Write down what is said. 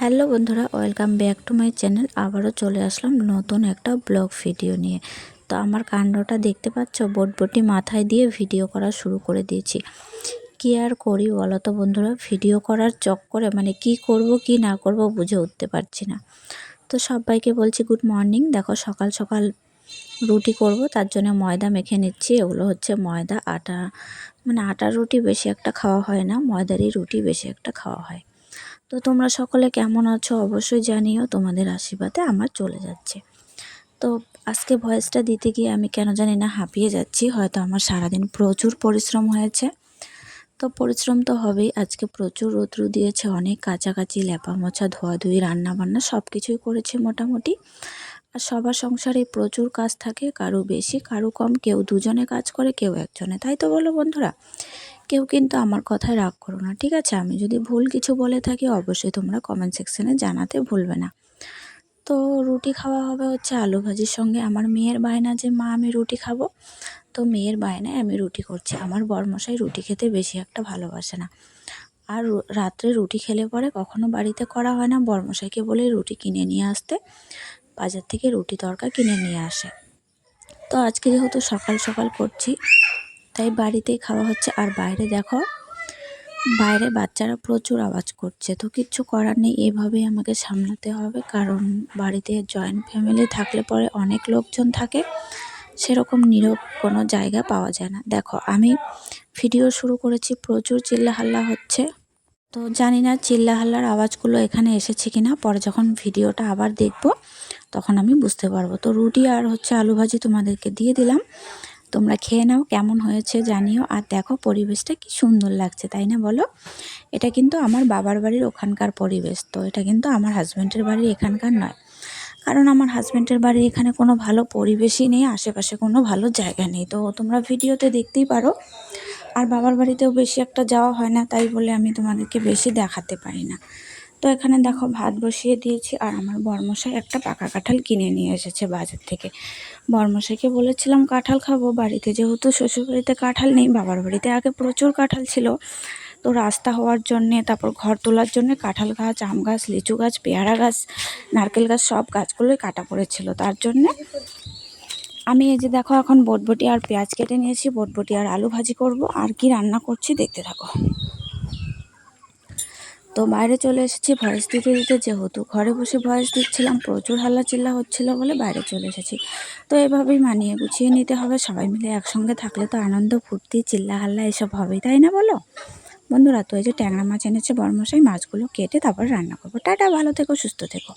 Hello বন্ধুরা, welcome back to my channel. আবারও চলে আসলাম নতুন একটা ব্লগ ভিডিও নিয়ে। তো আমার কাণ্ডটা দেখতে পাচ্ছ? বটবটি মাথায় দিয়ে ভিডিও করা শুরু করে দিয়েছি। কী আর করি বলো তো বন্ধুরা? ভিডিও করার চক্করে মানে কি করব, কি না করব বুঝে উঠতে পারছি না। তো সবাইকে বলছি গুড মর্নিং। দেখো সকাল সকাল রুটি করব, তার জন্য ময়দা মেখে নিচ্ছি। এগুলো হচ্ছে ময়দা, আটা। মানে আটার রুটি বেশি একটা খাওয়া হয় না, ময়দারই রুটি বেশি একটা খাওয়া হয়। তো তোমরা সকলে কেমন আছো অবশ্যই জানিও, তোমাদের আশীর্বাদে আমার চলে যাচ্ছে। তো আজকে ভয়েসটা দিতে গিয়ে আমি কেন জানি না হাঁপিয়ে যাচ্ছি, হয়তো আমার সারাদিন প্রচুর পরিশ্রম হয়েছে। তো পরিশ্রম তো হবেই, আজকে প্রচুর রৌদ্র দিয়েছে, অনেক কাছাকাছি লেপা মোছা ধোয়াধুয়ি, রান্নাবান্না সব কিছুই করেছে মোটামুটি। আর সবার সংসারে প্রচুর কাজ থাকে, কারও বেশি, কারও কম, কেউ দুজনে কাজ করে, কেউ একজনে। তাই তো বলো বন্ধুরা কেউ কিন্তু আমার কথায় রাগ করো না, ঠিক আছে? আমি যদি ভুল কিছু বলে থাকি, অবশ্যই তোমরা কমেন্ট সেকশানে জানাতে ভুলবে না। তো রুটি খাওয়া হবে হচ্ছে আলু ভাজির সঙ্গে। আমার মেয়ের বায়না যে, মা, আমি রুটি খাব? তো মেয়ের বায়নায় আমি রুটি করছি। আমার বরমশাই রুটি খেতে বেশি একটা ভালোবাসে না। আর রাত্রে রুটি খেলে পরে কখনো বাড়িতে করা হয় না। বরমশাইকে বলে রুটি কিনে নিয়ে আসতে। বাজার থেকে রুটি তরকা কিনে নিয়ে আসে। তো আজকে যেহেতু সকাল সকাল করছি তাই বাড়িতেই খাওয়া হচ্ছে। আর বাইরে দেখো, বাইরে বাচ্চারা প্রচুর আওয়াজ করছে। তো কিচ্ছু করার নেই, এভাবেই আমাকে সামলাতে হবে। কারণ বাড়িতে জয়েন্ট ফ্যামিলি থাকলে পরে অনেক লোকজন থাকে, সেরকম নীরব কোনো জায়গা পাওয়া যায় না। দেখো, আমি ভিডিও শুরু করেছি, প্রচুর চিল্লাহাল্লা হচ্ছে। তো জানি না চিল্লাহাল্লার আওয়াজগুলো এখানে এসেছে কিনা, পরে যখন ভিডিওটা আবার দেখব, তখন আমি বুঝতে পারব। তো রুটি আর হচ্ছে আলু ভাজি তোমাদেরকে দিয়ে দিলাম। তোমরা খেয়ে নাও, কেমন হয়েছে জানিও, আর দেখো পরিবেশটা কি সুন্দর লাগছে, তাই না বলো? এটা কিন্তু আমার বাবার বাড়ির ওখানকার পরিবেশ, তো এটা কিন্তু আমার হাজব্যান্ডের বাড়ির এখানকার নয়। কারণ আমার হাজব্যান্ডের বাড়ির এখানে কোনো ভালো পরিবেশই নেই, আশেপাশে কোনো ভালো জায়গা নেই, তো তোমরা ভিডিওতে দেখতেই পারো। আর বাবার বাড়িতেও বেশি একটা যাওয়া হয় না, তাই বলে আমি তোমাদেরকে বেশি দেখাতে পারি না। তো এখানে দেখো ভাত বসিয়ে দিয়েছি আর আমার বর্মশাই একটা পাকা কাঁঠাল কিনে নিয়ে এসেছে বাজার থেকে। বর্মশাইকে বলেছিলাম, কাঁঠাল খাব, বাড়িতে যেহেতু শ্বশুরবাড়িতে কাঁঠাল নেই, বাবার বাড়িতে আগে প্রচুর কাঁঠাল ছিল। তো রাস্তা হওয়ার জন্যে, তারপর ঘর তোলার জন্য কাঁঠাল গাছ, আম গাছ, লিচু গাছ, পেয়ারা গাছ, নারকেল গাছ, সব গাছগুলোই কাটা পড়েছিল। তার জন্যে আমি এই যে দেখো এখন বটবটি আর পেঁয়াজ কেটে নিয়েছি, বটবটি আর আলু ভাজি করব। আর কি রান্না করছি দেখতে থাকো। তো বাইরে চলে এসেছি, ভয়েস দিতে দিতে যেহেতু ঘরে বসে ভয়েস দিচ্ছিলাম, প্রচুর হাল্লা চিল্লা হচ্ছিল বলে বাইরে চলে এসেছি। তো এভাবেই মানিয়ে গুছিয়ে নিতে হবে, সবাই মিলে একসঙ্গে থাকলে তো আনন্দ, ফুর্তি চিল্লা হাল্লা এসব হবেই, তাই না বলো? বন্ধুরা, তো এই যে ট্যাংরা মাছ এনেছে বর্মশাই মাছগুলো কেটে তারপর রান্না করব। টাটা, ভালো থেকো, সুস্থ থেকো।